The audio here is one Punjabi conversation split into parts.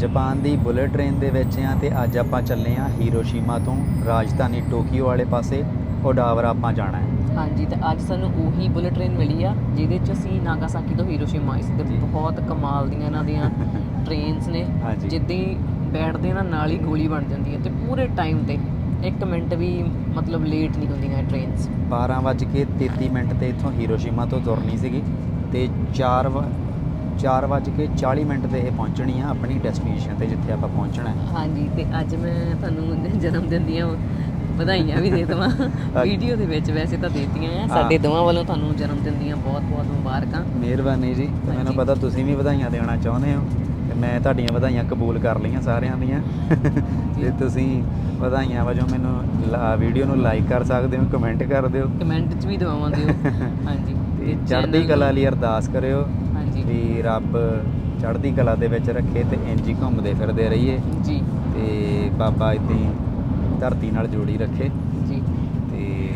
ਜਾਪਾਨ ਦੀ ਬੁਲੇਟ ਟ੍ਰੇਨ ਦੇ ਵਿੱਚ ਆ ਤੇ ਅੱਜ ਆਪਾਂ ਚੱਲੇ ਆ ਹੀਰੋਸ਼ੀਮਾ ਤੋਂ ਰਾਜਧਾਨੀ ਟੋਕੀਓ ਵਾਲੇ ਪਾਸੇ ਓਡਾਵਰਾ ਆਪਾਂ ਜਾਣਾ ਹੈ ਹਾਂਜੀ ਤੇ ਅੱਜ ਸਾਨੂੰ ਉਹੀ ਬੁਲੇਟ ਟ੍ਰੇਨ ਮਿਲੀ ਆ ਜਿਹਦੇ ਚ ਅਸੀਂ ਨਾਗਾਸਾਕੀ ਤੋਂ ਹੀਰੋਸ਼ੀਮਾ ਆਏ ਸੀ ਤੇ। ਬਹੁਤ ਕਮਾਲ ਦੀਆਂ ਇਹਨਾਂ ਦੀਆਂ ਟ੍ਰੇਨਸ ਨੇ। ਜਿੱਦਾਂ ਬੈਠਦੇ ਨਾ ਨਾਲ ਹੀ ਗੋਲੀ ਬਣ ਜਾਂਦੀ ਹੈ ਤੇ ਪੂਰੇ ਟਾਈਮ ਤੇ 1 ਮਿੰਟ ਵੀ ਮਤਲਬ ਲੇਟ ਨਹੀਂ ਹੁੰਦੀਆਂ ਟ੍ਰੇਨਸ 12:33 ਮਿੰਟ ਤੇ ਇੱਥੋਂ ਹੀਰੋਸ਼ੀਮਾ ਤੋਂ ਤੁਰਨੀ ਸੀਗੀ ਤੇ 4 4:40 ਮਿੰਟ ਤੇ ਇਹ ਪਹੁੰਚਣੀ ਆ ਆਪਣੀ ਡੈਸਟੀਨੇਸ਼ਨ ਤੇ ਜਿੱਥੇ ਆਪਾਂ ਪਹੁੰਚਣਾ ਹੈ। ਹਾਂਜੀ ਤੇ ਅੱਜ ਮੈਂ ਤੁਹਾਨੂੰ ਜਨਮ ਦਿਨ ਦੀਆਂ ਵਧਾਈਆਂ ਵੀ ਦੇ ਦਵਾਂ। ਵੀਡੀਓ ਦੇ ਵਿੱਚ ਵੈਸੇ ਤਾਂ ਦੇਤੀਆਂ ਆ। ਸਾਡੇ ਦੋਵਾਂ ਵੱਲੋਂ ਤੁਹਾਨੂੰ ਜਨਮ ਦਿਨ ਦੀਆਂ ਬਹੁਤ ਬਹੁਤ ਮੁਬਾਰਕਾਂ। ਮਿਹਰਬਾਨੀ ਜੀ। ਮੈਨੂੰ। ਪਤਾ ਤੁਸੀਂ ਵੀ ਵਧਾਈਆਂ ਦੇਣਾ ਚਾਹੁੰਦੇ ਹੋ। ਤੇ ਮੈਂ ਤੁਹਾਡੀਆਂ ਵਧਾਈਆਂ ਕਬੂਲ ਕਰ ਲਈਆਂ ਸਾਰਿਆਂ ਦੀਆਂ। ਤੇ ਤੁਸੀਂ ਵਧਾਈਆਂ ਵਜੋਂ ਮੈਨੂੰ ਵੀਡੀਓ ਨੂੰ ਲਾਈਕ ਕਰ ਸਕਦੇ ਹੋ ਕਮੈਂਟ ਕਰ ਦਿਓ। ਕਮੈਂਟ 'ਚ ਵੀ ਦਵਾਵਾਂ ਦਿਓ। ਹਾਂਜੀ। ਤੇ ਚੜ੍ਹਦੀ ਕਲਾ ਲਈ ਅਰਦਾਸ ਕਰਿਓ। ਵੀ ਰੱਬ ਚੜ੍ਹਦੀ ਕਲਾ ਦੇ ਵਿੱਚ ਰੱਖੇ ਤੇ ਇੰਜ ਹੀ ਘੁੰਮਦੇ ਫਿਰਦੇ ਰਹੀਏ। ਜੀ। ਤੇ ਬਾਬਾ ਇਦਾਂ ਧਰਤੀ ਨਾਲ ਜੋੜੀ ਰੱਖੇ। ਜੀ। ਤੇ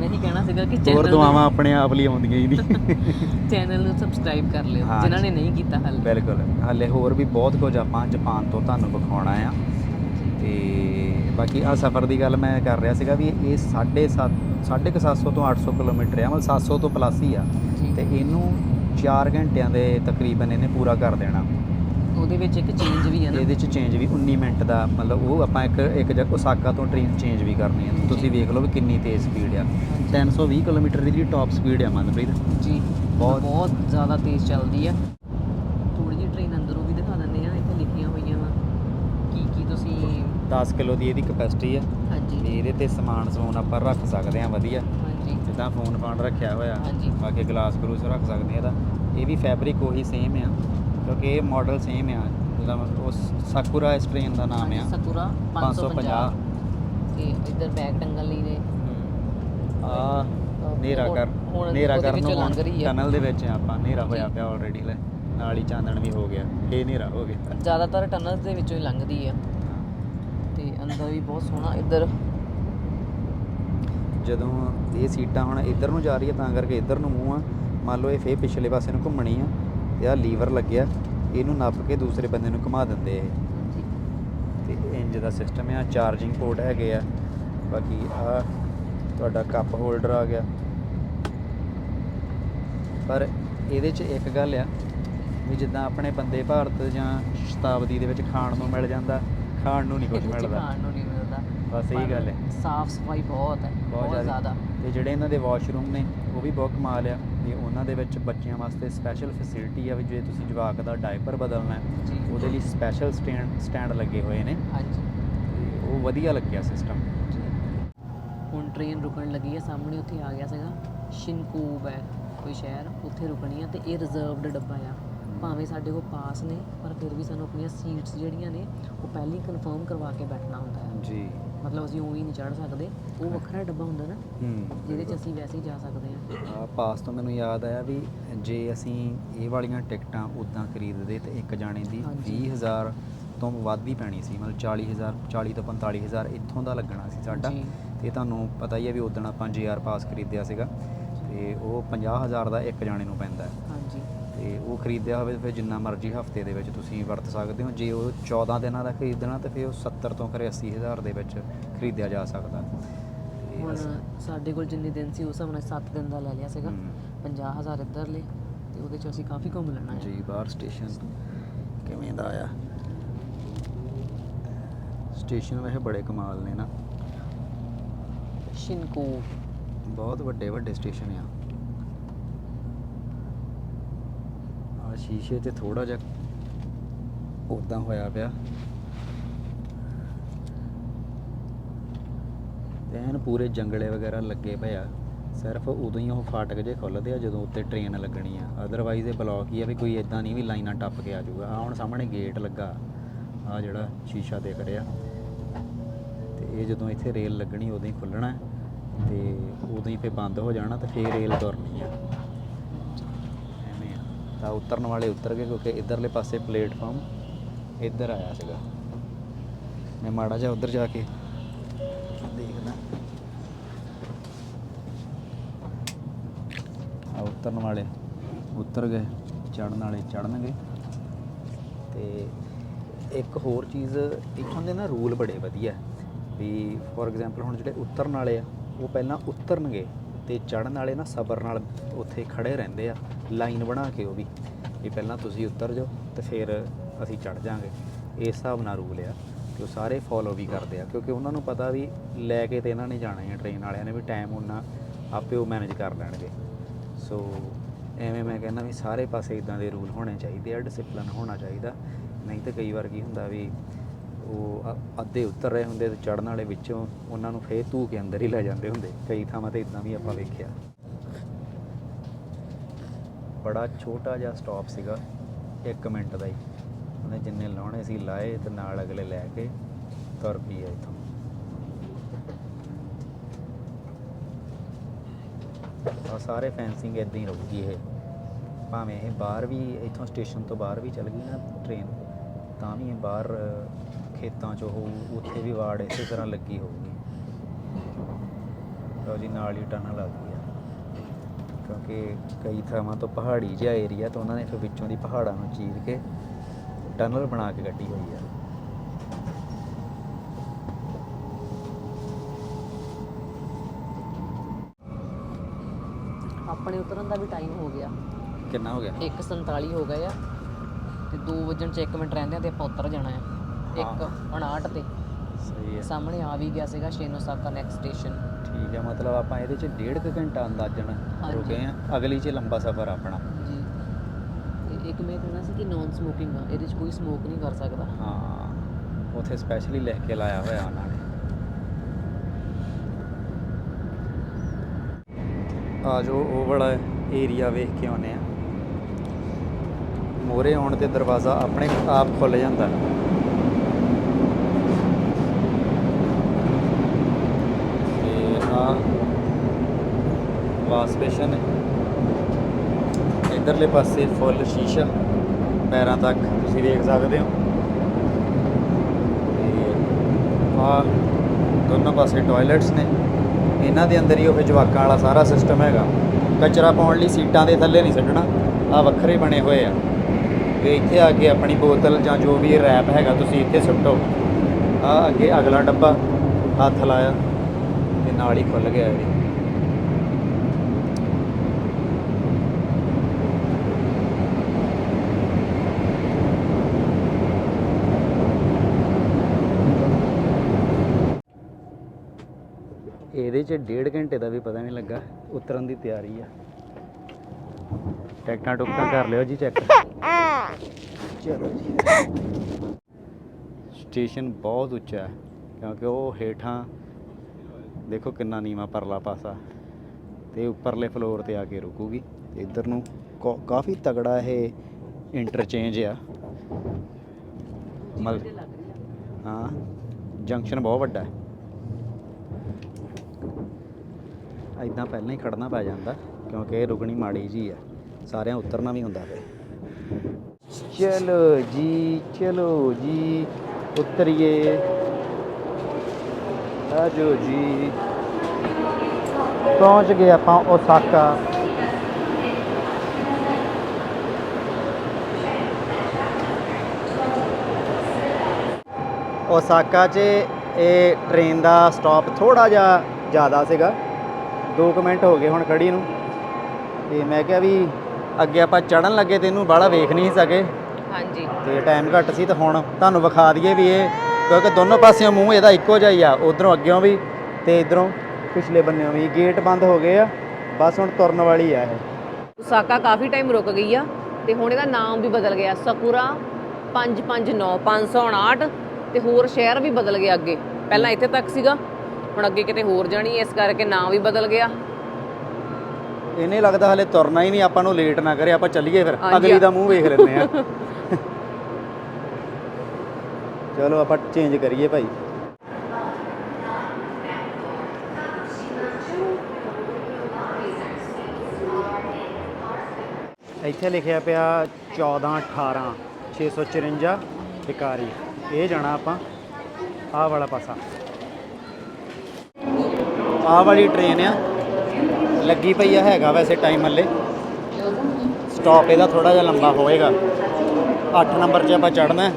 ਮੈਂ ਹੀ ਕਹਿਣਾ ਸੀਗਾ ਕਿ ਹੋਰ ਚੈਨਲ ਦੁਆਵਾਂ ਆਪਣੇ ਆਪ ਲਈ ਆਉਂਦੀਆਂ ਹੀ ਨਹੀਂ। ਚੈਨਲ ਨੂੰ ਸਬਸਕ੍ਰਾਈਬ ਕਰ ਲਿਓ। ਹਾਂ ਜਿਨ੍ਹਾਂ। ਨੇ ਨਹੀਂ ਕੀਤਾ ਹਾਲੇ। ਬਿਲਕੁਲ। ਹਾਲੇ ਹੋਰ ਵੀ ਬਹੁਤ ਕੁਝ ਆਪਾਂ ਜਾਪਾਨ ਤੋਂ ਤੁਹਾਨੂੰ ਵਿਖਾਉਣਾ ਆ। ਤੇ ਬਾਕੀ ਆ ਸਫ਼ਰ ਦੀ ਗੱਲ ਮੈਂ ਕਰ ਰਿਹਾ ਸੀਗਾ ਵੀ ਇਹ 7.5 750 ਤੋਂ 800 ਕਿਲੋਮੀਟਰ ਆ। ਮਤਲਬ 700 ਤੋਂ ਪਲੱਸ ਹੀ ਆ। ਤੇ ਇਹਨੂੰ 4 ਘੰਟਿਆਂ ਦੇ ਤਕਰੀਬਨ ਇਹਨੇ ਪੂਰਾ ਕਰ ਦੇਣਾ। ਉਹਦੇ ਵਿੱਚ ਇੱਕ ਚੇਂਜ ਵੀ ਹੈ ਨਾ। ਇਹਦੇ ਚ ਚੇਂਜ ਵੀ 19 ਮਿੰਟ ਦਾ ਮਤਲਬ ਉਹ ਆਪਾਂ ਇੱਕ ਇੱਕ ਜਗ੍ਹਾ ਓਸਾਕਾ ਤੋਂ ਟ੍ਰੇਨ ਚੇਂਜ ਵੀ ਕਰਨੀ ਹੈ। ਤੁਸੀਂ ਵੇਖ ਲਓ ਵੀ ਕਿੰਨੀ ਤੇਜ਼ ਸਪੀਡ ਆ। 320 ਕਿਲੋਮੀਟਰ ਦੀ ਜਿਹੜੀ ਟਾਪ ਸਪੀਡ ਆ ਮਨਪ੍ਰੀਤ। ਜੀ ਬਹੁਤ- ਬਹੁਤ ਜ਼ਿਆਦਾ ਤੇਜ਼ ਚੱਲਦੀ ਆ। ਥੋੜੀ ਜਿਹੀ ਟ੍ਰੇਨ ਅੰਦਰੋਂ ਵੀ ਦਿਖਾ ਦਿੰਦੇ ਆ ਇੱਥੇ ਲਿਖੀਆਂ ਹੋਈਆਂ ਵਾ। ਕੀ ਕੀ ਤੁਸੀਂ 10 ਕਿਲੋ ਦੀ ਇਹਦੀ ਕਪੈਸਿਟੀ ਆ। ਹਾਂਜੀ। ਇਹਦੇ ਤੇ ਸਮਾਨ ਸਮੂਨ ਆਪਾਂ ਰੱਖ ਸਕਦੇ ਆ ਵਧੀਆ। ਜਿੱਦਾਂ ਫੋਨ ਫਾਨ ਰੱਖਿਆ ਹੋਇਆ ਹਾਂਜੀ। ਬਾਕੀ ਗਲਾਸ ਗਲੂਸ ਰੱਖ ਸਕਦੇ ਆ ਇਹਦਾ ਇਹ ਵੀ ਫੈਬਰਿਕ ਉਹੀ ਸੇਮ ਆ ਕਿਉਂਕਿ ਇਹ ਮਾਡਲ ਸੇਮ ਆ। ਜਿਹਦਾ ਉਹ ਸਾਕੂਰਾ ਇਸ ਟ੍ਰੇਨ ਦਾ ਨਾਮ ਆ। ਸਤੂਰਾ 550 ਤੇ ਇੱਧਰ ਬੈਗ ਟੰਗਣ ਲਈ ਨੇ। ਆ ਨੇਰਾ ਕਰ ਹੁਣ ਨੇਰਾ ਉਹਦੇ ਕਰਨ ਵਿੱਚੋਂ ਨੂੰ ਲੰਘ ਰਹੀ ਆ। ਟਨਲ ਦੇ ਵਿੱਚ ਆ ਆਪਾਂ ਨੇਰਾ ਹੋਇਆ। ਪਿਆ ਆਲਰੇਡੀ ਲੈ। ਨਾਲ ਹੀ ਚਾਨਣ ਵੀ ਹੋ ਗਿਆ। ਇਹ ਨੇਰਾ ਹੋ ਗਿਆ। ਜ਼ਿਆਦਾਤਰ ਟਨਲਸ ਦੇ ਵਿੱਚੋਂ ਹੀ ਲੰਘਦੀ ਆ। ਤੇ ਅੰਦਰ ਵੀ ਬਹੁਤ ਸੋਹਣਾ ਇੱਧਰ ਜਦੋਂ ਇਹ ਸੀਟਾਂ ਹੁਣ ਇੱਧਰ ਨੂੰ ਜਾ ਰਹੀ ਹੈ ਤਾਂ ਕਰਕੇ ਇੱਧਰ ਨੂੰ ਮੂੰਹ ਆ। ਮੰਨ ਲਓ ਇਹ ਫੇਰ ਪਿਛਲੇ ਪਾਸੇ ਨੂੰ ਘੁੰਮਣੀ ਆ ਤੇ ਆ ਲੀਵਰ ਲੱਗਿਆ ਇਹਨੂੰ ਨੱਪ ਕੇ ਦੂਸਰੇ ਬੰਦੇ ਨੂੰ ਘੁਮਾ ਦਿੰਦੇ ਇਹ। ਤੇ ਇੰਜ ਦਾ ਸਿਸਟਮ ਆ ਚਾਰਜਿੰਗ ਪੋਰਟ ਹੈਗੇ ਆ। ਬਾਕੀ ਆ ਤੁਹਾਡਾ ਕੱਪ ਹੋਲਡਰ ਆ ਗਿਆ। ਪਰ ਇਹਦੇ 'ਚ ਇੱਕ ਗੱਲ ਆ ਵੀ ਜਿੱਦਾਂ ਆਪਣੇ ਬੰਦੇ ਭਾਰਤ ਜਾਂ ਸ਼ਤਾਬਦੀ ਦੇ ਵਿੱਚ ਖਾਣ ਨੂੰ ਮਿਲ ਜਾਂਦਾ ਖਾਣ ਨੂੰ ਨਹੀਂ ਕੁਝ ਮਿਲਦਾ। ਖਾਣ ਨੂੰ ਨਹੀਂ ਬਸ ਇਹੀ ਗੱਲ ਹੈ। ਸਾਫ਼ ਸਫ਼ਾਈ ਬਹੁਤ ਹੈ ਬਹੁਤ ਜ਼ਿਆਦਾ। ਤੇ ਜਿਹੜੇ ਇਹਨਾਂ ਦੇ ਵਾਸ਼ਰੂਮ ਨੇ ਉਹ ਵੀ ਬਹੁਤ ਕਮਾਲ ਆ। ਵੀ ਉਹਨਾਂ ਦੇ ਵਿੱਚ ਬੱਚਿਆਂ ਵਾਸਤੇ ਸਪੈਸ਼ਲ ਫੈਸਿਲਿਟੀ ਆ ਵੀ ਜੇ ਤੁਸੀਂ ਜਵਾਕ ਦਾ ਡਾਈਪਰ ਬਦਲਣਾ ਹੈ ਉਹਦੇ ਲਈ ਸਪੈਸ਼ਲ ਸਟੈਂਡ ਸਟੈਂਡ ਲੱਗੇ ਹੋਏ ਨੇ। ਹਾਂਜੀ। ਤੇ ਉਹ ਵਧੀਆ ਲੱਗਿਆ ਸਿਸਟਮ ਹੁਣ ਟ੍ਰੇਨ ਰੁਕਣ ਲੱਗੀ ਹੈ ਸਾਹਮਣੇ ਉੱਥੇ ਆ ਗਿਆ ਸੀਗਾ। ਸ਼ਿਨਕੂਬ ਹੈ ਕੋਈ ਸ਼ਹਿਰ ਉੱਥੇ ਰੁਕਣੀ ਆ ਤੇ ਇਹ ਰਿਜ਼ਰਵਡ ਡੱਬਾ ਆ। ਭਾਵੇਂ ਸਾਡੇ ਕੋਲ ਪਾਸ ਨੇ ਪਰ ਫਿਰ ਵੀ ਸਾਨੂੰ ਆਪਣੀਆਂ ਸੀਟਸ ਜਿਹੜੀਆਂ ਨੇ ਉਹ ਪਹਿਲਾਂ ਹੀ ਕਨਫਰਮ ਕਰਵਾ ਕੇ ਬੈਠਣਾ ਹੁੰਦਾ ਹੈ। ਜੀ। ਮਤਲਬ ਅਸੀਂ ਉਹੀ ਨਹੀਂ ਚੜ ਸਕਦੇ। ਉਹ ਵੱਖਰਾ ਡੱਬਾ ਹੁੰਦਾ ਨਾ ਹੂੰ। ਜਿਹਦੇ 'ਚ ਅਸੀਂ ਵੈਸੇ ਹੀ ਜਾ ਸਕਦੇ ਹਾਂ। ਆ ਪਾਸ ਤੋਂ ਮੈਨੂੰ ਯਾਦ ਆਇਆ ਵੀ ਜੇ ਅਸੀਂ ਇਹ ਵਾਲੀਆਂ ਟਿਕਟਾਂ ਉਦਾਂ ਖਰੀਦਦੇ ਤੇ ਇੱਕ ਜਾਣੇ ਦੀ ਹਾਂਜੀ। 20000 ਤੋਂ ਵੱਧ ਹੀ ਪੈਣੀ ਸੀ ਮਤਲਬ 40000 40 ਤੋਂ 45000 ਇੱਥੋਂ ਦਾ ਲੱਗਣਾ ਸੀ ਸਾਡਾ। ਜੀ। ਤੇ ਤੁਹਾਨੂੰ ਪਤਾ ਹੀ ਹੈ ਵੀ ਉਦੋਂ ਆਪਾਂ ਜੀਆਰ ਪਾਸ ਖਰੀਦਿਆ ਸੀਗਾ ਤੇ ਉਹ 50000 ਦਾ ਇੱਕ ਜਾਣੇ ਨੂੰ ਪੈਂਦਾ। ਹੈ ਤੇ ਉਹ ਖਰੀਦਿਆ ਹੋਵੇ ਫਿਰ ਜਿੰਨਾ ਮਰਜ਼ੀ ਹਫ਼ਤੇ ਦੇ ਵਿੱਚ ਤੁਸੀਂ ਵਰਤ ਸਕਦੇ ਹੋ। ਜੇ ਉਹ 14 ਦਿਨਾਂ ਦਾ ਖਰੀਦਣਾ ਤੇ ਫਿਰ ਉਹ 70 ਤੋਂ ਕਰੇ 80000 ਦੇ ਵਿੱਚ ਖਰੀਦਿਆ ਜਾ ਸਕਦਾ। ਤੇ ਹੁਣ ਅਸੀਂ- ਸਾਡੇ ਕੋਲ ਜਿੰਨੇ ਦਿਨ ਸੀ ਉਸ ਹਿਸਾਬ ਨਾਲ 7 ਦਿਨ ਦਾ ਲੈ ਲਿਆ ਸੀਗਾ। ਹੂੰ। 50000 ਇੱਧਰ ਲੈ ਤੇ ਉਹਦੇ 'ਚ ਅਸੀਂ ਕਾਫੀ ਘੁੰਮ ਲੈਣਾ ਹੈ। ਜੀ ਬਾਹਰ ਸਟੇਸ਼ਨ ਕਿਵੇਂ ਦਾ ਆਇਆ ਸਟੇਸ਼ਨ ਵੈਸੇ ਬੜੇ ਕਮਾਲ ਨੇ ਨਾ। ਸ਼ਿਨਕੂਬ ਬਹੁਤ ਵੱਡੇ ਵੱਡੇ ਸਟੇਸ਼ਨ ਆ ਆ ਸ਼ੀਸ਼ੇ ਤੇ ਥੋੜਾ ਜਿਹਾ ਉਦਾਂ ਹੋਇਆ ਪਿਆ। ਐਨ ਪੂਰੇ ਜੰਗਲੇ ਵਗੈਰਾ ਲੱਗੇ ਪਏ ਆ। ਸਿਰਫ ਉਦੋਂ ਹੀ ਉਹ ਫਾਟਕ ਜੇ ਖੁੱਲਦੇ ਆ, ਜਦੋਂ ਉੱਤੇ ਟ੍ਰੇਨ ਲੱਗਣੀ ਆ। ਅਦਰਵਾਈਜ਼ ਇਹ ਬਲੌਕ ਹੀ ਆ ਵੀ ਕੋਈ ਇਦਾਂ ਨਹੀਂ ਵੀ ਲਾਈਨਾਂ ਟੱਪ ਕੇ ਆ ਜਾਊਗਾ। ਆ ਹੁਣ ਸਾਹਮਣੇ ਗੇਟ ਲੱਗਾ। ਆ ਜਿਹੜਾ ਸ਼ੀਸ਼ਾ ਦਿਖ ਰਿਹਾ। ਤੇ ਇਹ ਜਦੋਂ ਇੱਥੇ ਰੇਲ ਲੱਗਣੀ, ਉਦੋਂ ਹੀ ਖੁੱਲਣਾ ਹੈ ਤੇ ਉਦੋਂ ਹੀ ਫੇ ਬੰਦ ਹੋ ਜਾਣਾ ਤੇ ਫੇਰ ਰੇਲ ਤੁਰਨੀ ਆ। ਉਤਰਨ ਵਾਲੇ ਉਤਰ ਗਏ ਕਿਉਂਕਿ ਇਧਰਲੇ ਪਾਸੇ ਪਲੇਟਫਾਰਮ ਇੱਧਰ ਆਇਆ ਸੀਗਾ। ਮੈਂ ਮਾੜਾ ਜਿਹਾ ਉਧਰ ਜਾ ਕੇ ਦੇਖਦਾ। ਆ ਉਤਰਨ ਵਾਲੇ ਉਤਰ ਗਏ ਚੜਨ ਵਾਲੇ ਚੜਨਗੇ ਤੇ ਇੱਕ ਹੋਰ ਚੀਜ਼ ਇੱਥੋਂ ਦੇ ਨਾ ਰੂਲ ਬੜੇ ਵਧੀਆ, ਵੀ ਫੋਰ ਐਗਜ਼ਾਮਪਲ ਹੁਣ ਜਿਹੜੇ ਉਤਰਨ ਵਾਲੇ ਆ, ਉਹ ਪਹਿਲਾਂ ਉਤਰਨਗੇ ਤੇ ਚੜਨ ਵਾਲੇ ਨਾ ਸਬਰ ਨਾਲ ਉੱਥੇ ਖੜੇ ਰਹਿੰਦੇ ਆ। ਲਾਈਨ ਬਣਾ ਕੇ ਉਹ ਵੀ ਵੀ ਪਹਿਲਾਂ ਤੁਸੀਂ ਉਤਰ ਜਾਓ ਤੇ ਫਿਰ ਅਸੀਂ ਚੜ ਜਾਾਂਗੇ। ਇਸ ਹਿਸਾਬ ਨਾਲ ਰੂਲ ਆ ਕਿ ਉਹ ਸਾਰੇ ਫੋਲੋ ਵੀ ਕਰਦੇ ਆ, ਕਿਉਂਕਿ ਉਹਨਾਂ ਨੂੰ ਪਤਾ ਵੀ ਲੈ ਕੇ ਤੇ ਇਹਨਾਂ ਨੇ ਜਾਣਾ ਹੀ ਆ ਟ੍ਰੇਨ ਵਾਲਿਆਂ ਨੇ ਵੀ ਟਾਈਮ ਉਹਨਾਂ ਆਪੇ ਉਹ ਮੈਨੇਜ ਕਰ ਲੈਣਗੇ। ਸੋ ਐਵੇਂ ਮੈਂ ਕਹਿੰਦਾ ਵੀ ਸਾਰੇ ਪਾਸੇ ਇਦਾਂ ਦੇ ਰੂਲ ਹੋਣੇ ਚਾਹੀਦੇ ਆ ਡਿਸਪਲਿਨ ਹੋਣਾ ਚਾਹੀਦਾ। ਨਹੀਂ ਤਾਂ ਕਈ ਵਾਰ ਕੀ ਹੁੰਦਾ ਵੀ ਉਹ ਅ- ਅੱਧੇ ਉਤਰ ਰਹੇ ਹੁੰਦੇ ਤੇ ਚੜਨ ਵਾਲੇ ਵਿੱਚੋਂ ਉਹਨਾਂ ਨੂੰ ਫੇਰ ਧੂ ਕੇ ਅੰਦਰ ਹੀ ਲੈ ਜਾਂਦੇ ਹੁੰਦੇ। ਕਈ ਥਾਵਾਂ ਤੇ ਇਦਾਂ ਵੀ ਆਪਾਂ ਵੇਖਿਆ। ਬੜਾ ਛੋਟਾ ਜਿਹਾ ਸਟਾਪ ਸੀਗਾ 1 ਮਿੰਟ ਦਾ ਹੀ। ਉਹਨੇ ਜਿੰਨੇ ਲਾਉਣੇ ਸੀ, ਲਾਏ ਤੇ ਨਾਲ ਅਗਲੇ ਲੈ ਕੇ ਤੁਰ ਪਈ ਆ ਇੱਥੋਂ। ਆ ਸਾਰੇ ਫੈਂਸਿੰਗ ਇਦਾਂ ਹੀ ਰਹੂਗੀ ਇਹ। ਭਾਵੇਂ ਇਹ ਬਾਹਰ ਵੀ, ਇੱਥੋਂ ਸਟੇਸ਼ਨ ਤੋਂ ਬਾਹਰ ਵੀ ਚੱਲ ਗਈ ਨਾ ਟ੍ਰੇਨ ਤਾਂ ਵੀ ਇਹ ਬਾਹਰ ਖੇਤਾਂ 'ਚ ਹੋਊ, ਉੱਥੇ ਵੀ ਵਾੜ ਇਸੇ ਤਰ੍ਹਾਂ ਲੱਗੀ ਹੋਊਗੀ। ਲਓ ਜੀ, ਨਾਲ ਹੀ ਟਨਲ ਆ ਗਈ। ਕਿਉਂਕਿ ਕਈ ਥਾਵਾਂ ਤੋਂ ਪਹਾੜੀ ਜਿਹਾ ਏਰੀਆ ਤਾਂ ਉਹਨਾਂ ਨੇ ਫਿਰ ਵਿੱਚੋਂ ਦੀ ਪਹਾੜਾਂ ਨੂੰ ਚੀਰ ਕੇ ਟਨਲ ਬਣਾ ਕੇ ਕੱਢੀ ਹੋਈ ਆ। ਆਪਣੇ ਉਤਰਨ ਦਾ ਵੀ ਟਾਈਮ ਹੋ ਗਿਆ। ਕਿੰਨਾ ਹੋ ਗਿਆ? 1:47 ਹੋ ਗਏ ਆ। ਤੇ 2 ਵਜਣ ਚ 1 ਮਿੰਟ ਰਹਿੰਦੇ ਆ ਤੇ ਆਪਾਂ ਉਤਰ ਜਾਣਾ ਆ। 1:59 ਤੇ। ਸਹੀ ਹੈ। ਸਾਹਮਣੇ ਆ ਵੀ ਗਿਆ ਸੀਗਾ ਸ਼ੇਨੋਸਾਕਾ ਨੈਕਸਟ ਸਟੇਸ਼ਨ ਠੀਕ ਹੈ ਮਤਲਬ ਆਪਾਂ ਇਹਦੇ 'ਚ ਡੇਢ ਕੁ ਘੰਟਾ ਅੰਦਾਜ਼ਨ ਹਾਂਜੀ। ਰੁਕੇ ਆ ਅਗਲੀ 'ਚ ਲੰਬਾ ਸਫ਼ਰ ਆਪਣਾ। ਜੀ। ਤੇ ਇੱਕ ਮੈਂ ਕਹਿਣਾ ਸੀ ਕਿ ਨਾਨ ਸਮੋਕਿੰਗ ਆ ਇਹਦੇ 'ਚ ਕੋਈ ਸਮੋਕ ਨਹੀਂ ਕਰ ਸਕਦਾ। ਹਾਂ ਉਥੇ ਸਪੈਸ਼ਲੀ ਲਿਖ ਕੇ ਲਾਇਆ ਹੋਇਆ ਉਹਨਾਂ ਨੇ। ਆ ਜੋ ਉਹ ਵਾਲਾ ਏਰੀਆ ਵੇਖ ਕੇ ਆਉਨੇ ਆ ਮੋਰੇ ਆਉਣ ਤੇ ਦਰਵਾਜ਼ਾ ਆਪਣੇ ਆਪ ਖੁੱਲ ਜਾਂਦਾ। ਤੇ ਆ ਵਾਸ਼ ਬੇਸ਼ਨ ਹੈ। ਇਧਰਲੇ ਪਾਸੇ ਫੁੱਲ ਸ਼ੀਸ਼ਾ, ਪੈਰਾਂ ਤੱਕ ਤੁਸੀਂ ਦੇਖ ਸਕਦੇ ਹੋ। ਤੇ ਆ ਦੋਨੋਂ ਪਾਸੇ ਟਾਇਲਟਸ ਨੇ। ਇਹਨਾਂ ਦੇ ਅੰਦਰ ਹੀ ਉਹ ਜਵਾਕਾਂ ਵਾਲਾ ਸਾਰਾ ਸਿਸਟਮ ਹੈਗਾ। ਕਚਰਾ ਪਾਉਣ ਲਈ ਸੀਟਾਂ ਦੇ ਥੱਲੇ ਨਹੀਂ ਛੱਡਣਾ ਆ ਵੱਖਰੇ ਬਣੇ ਹੋਏ ਆ। ਤੇ ਇੱਥੇ ਆ ਕੇ ਆਪਣੀ ਬੋਤਲ ਜਾਂ ਜੋ ਵੀ ਰੈਪ ਹੈਗਾ, ਤੁਸੀਂ ਇੱਥੇ ਸੁੱਟੋ। ਆ ਅੱਗੇ ਅਗਲਾ ਡੱਬਾ ਹੱਥ ਲਾਇਆ ਤੇ ਨਾਲ ਹੀ ਖੁੱਲ ਗਿਆ ਇਹ ਵੀ ਇਹਦੇ 'ਚ ਡੇਢ ਘੰਟੇ ਦਾ ਵੀ ਪਤਾ ਨਹੀਂ ਲੱਗਾ, ਉਤਰਨ ਦੀ ਤਿਆਰੀ ਆ। ਟੈਕਟਾਂ ਟੁਕਟਾਂ ਕਰ ਲਿਓ ਜੀ ਚੈੱਕ ਚਲੋ ਜੀ। ਸਟੇਸ਼ਨ ਬਹੁਤ ਉੱਚਾ ਹੈ, ਕਿਉਂਕਿ ਉਹ ਹੇਠਾਂ, ਦੇਖੋ ਕਿੰਨਾ ਨੀਵਾ ਪਰਲਾ ਪਾਸਾ, ਤੇ ਉੱਪਰਲੇ ਫਲੋਰ ਤੇ ਆ ਕੇ ਰੁਕੂਗੀ। ਇੱਧਰ ਨੂੰ ਕਾ- ਕਾਫੀ ਤਗੜਾ ਇਹ ਇੰਟਰਚੇਂਜ ਆ। ਮਲ ਹਾਂ ਜੰਕਸ਼ਨ ਬਹੁਤ ਵੱਡਾ ਹੈ। ਐਦਾਂ ਪਹਿਲਾਂ ਹੀ ਖੜਨਾ ਪੈ ਜਾਂਦਾ, ਕਿਉਂਕਿ ਇਹ ਰੁਕਣੀ ਮਾੜੀ ਜੀ ਆ। ਸਾਰਿਆਂ ਉਤਰਨਾ ਵੀ ਹੁੰਦਾ ਫਿਰ ਚਲੋ ਜੀ ਚਲੋ ਜੀ, ਉਤਰੀਏ। ਆਜੋ ਜੀ। ਪਹੁੰਚ ਗਏ ਆਪਾਂ ਓਸਾਕਾ। ਓਸਾਕਾ 'ਚ ਇਹ ਟ੍ਰੇਨ ਦਾ ਸਟਾਪ ਥੋੜਾ ਜਿਹਾ ਜ਼ਿਆਦਾ ਸੀਗਾ। 2 ਮਿੰਟ ਹੋ ਗਏ ਹੁਣ ਖੜੀ ਨੂੰ। ਤੇ ਮੈਂ ਕਿਹਾ ਵੀ ਅੱਗੇ ਆਪਾਂ ਚੜਨ ਲੱਗੇ ਤੇ ਇਹਨੂੰ ਬਾਹਲਾ ਵੇਖ ਨਹੀਂ ਸਕੇ। ਹਾਂਜੀ। ਤੇ ਟਾਈਮ ਘੱਟ ਸੀ ਤੇ ਹੁਣ ਤੁਹਾਨੂੰ ਵਿਖਾ ਦਈਏ ਵੀ ਇਹ ਕਿਉਂਕਿ ਦੋਨੋਂ ਪਾਸਿਓਂ ਮੂੰਹ ਇਹਦਾ ਇੱਕੋ ਜਿਹਾ ਹੀ ਆ ਉਧਰੋਂ ਅੱਗਿਓਂ ਵੀ ਤੇ ਇਧਰੋਂ ਪਿਛਲੇ ਬੰਨਿਓਂ ਵੀ। ਗੇਟ ਬੰਦ ਹੋ ਗਏ ਆ ਬਸ ਹੁਣ ਤੁਰਨ ਵਾਲੀ ਆ ਇਹ। ਉਸਾਕਾ ਕਾਫੀ ਟਾਈਮ ਰੁਕ ਗਈ ਆ ਤੇ ਹੁਣ ਇਹਦਾ ਨਾਮ ਵੀ ਬਦਲ ਗਿਆ ਸਕੂਰਾ 559 559 ਤੇ ਹੋਰ ਸ਼ਹਿਰ ਵੀ ਬਦਲ ਗਿਆ ਅੱਗੇ। ਪਹਿਲਾਂ ਇੱਥੇ ਤੱਕ ਸੀਗਾ ਹੁਣ ਅੱਗੇ ਕਿਤੇ ਹੋਰ ਜਾਣੀ ਇਸ ਕਰਕੇ ਨਾਮ ਵੀ ਬਦਲ ਗਿਆ। ਇਹਨੇ ਲੱਗਦਾ ਹਲੇ ਤੁਰਨਾ ਹੀ ਨਹੀਂ ਆਪਾਂ ਨੂੰ ਲੇਟ ਨਾ ਕਰੇ ਆਪਾਂ ਚੱਲੀਏ ਫਿਰ। ਹਾਂਜੀ। ਅਗਲੀ ਦਾ ਮੂੰਹ ਵੇਖ ਲੈਂਦੇ ਆ ਚਲੋ ਆਪਾਂ ਚੇਂਜ ਕਰੀਏ ਭਾਈ। ਇੱਥੇ ਲਿਖਿਆ ਪਿਆ 14 18 654 ਵਿਕਾਰੀ ਇਹ ਜਾਣਾ ਆਪਾਂ ਆਹ ਵਾਲਾ ਪਾਸਾ। ਆਹ ਵਾਲੀ ਟ੍ਰੇਨ ਆ। ਲੱਗੀ ਪਈ ਆ, ਹੈਗਾ ਵੈਸੇ ਟਾਈਮ ਹੱਲੇ। ਸਟਾਪ ਇਹਦਾ ਥੋੜਾ ਜਿਹਾ ਲੰਬਾ ਹੋਏਗਾ। 8 ਨੰਬਰ 'ਚ ਆਪਾਂ ਚੜਨਾ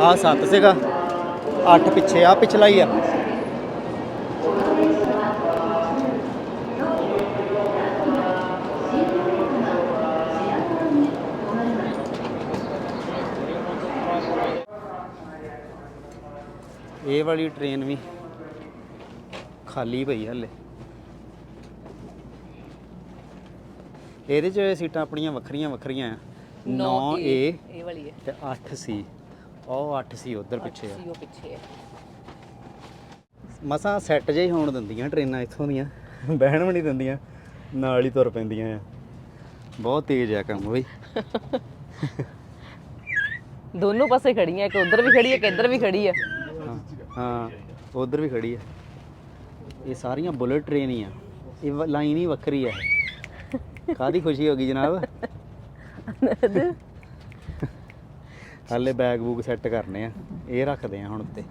ਆ 7 ਸੀਗਾ। 8 ਪਿੱਛੇ ਆ ਪਿਛਲਾ ਹੀ ਆ। ਇਹ ਵਾਲੀ ਟ੍ਰੇਨ ਵੀ। ਖਾਲੀ ਪਈ ਹਲੇ। ਇਹਦੇ 'ਚ ਸੀਟਾਂ ਆਪਣੀਆਂ ਵੱਖਰੀਆਂ ਵੱਖਰੀਆਂ ਆ। 9A ਇਹ ਵਾਲੀ ਹੈ। ਤੇ 8C ਉਹ 8C ਉਧਰ ਪਿੱਛੇ ਆ। ਸੀ ਉਹ ਪਿੱਛੇ ਹੈ ਮਸਾਂ ਸੈੱਟ ਜਿਹੀ ਹੋਣ ਦਿੰਦੀਆਂ ਟ੍ਰੇਨਾਂ ਇੱਥੋਂ ਦੀਆਂ। ਬਹਿਣ ਵੀ ਨਹੀਂ ਦਿੰਦੀਆਂ। ਨਾਲ ਹੀ ਤੁਰ ਪੈਂਦੀਆਂ ਆ। ਬਹੁਤ ਤੇਜ਼ ਆ ਕੰਮ ਬਈ। ਦੋਨੋਂ ਪਾਸੇ ਖੜੀਆਂ ਇੱਕ ਉਧਰ ਵੀ ਖੜੀ ਹੈ ਇੱਕ ਇੱਧਰ ਵੀ ਖੜੀ ਹੈ ਹਾਂ ਹਾਂ ਉਧਰ ਵੀ ਖੜੀ ਆ। ਇਹ ਸਾਰੀਆਂ ਬੁਲਟ ਟ੍ਰੇਨ ਹੀ ਆ। ਇਹ ਵ ਲਾਈਨ ਹੀ ਵੱਖਰੀ ਆ। ਕਾਦੀ ਖੁਸ਼ੀ ਹੋ ਗਈ ਜਨਾਬ? ਹਾਲੇ ਬੈਗ ਬੂਗ ਸੈੱਟ ਕਰਨੇ ਆ। ਇਹ ਰੱਖਦੇ ਆ ਹੁਣ ਉੱਤੇ।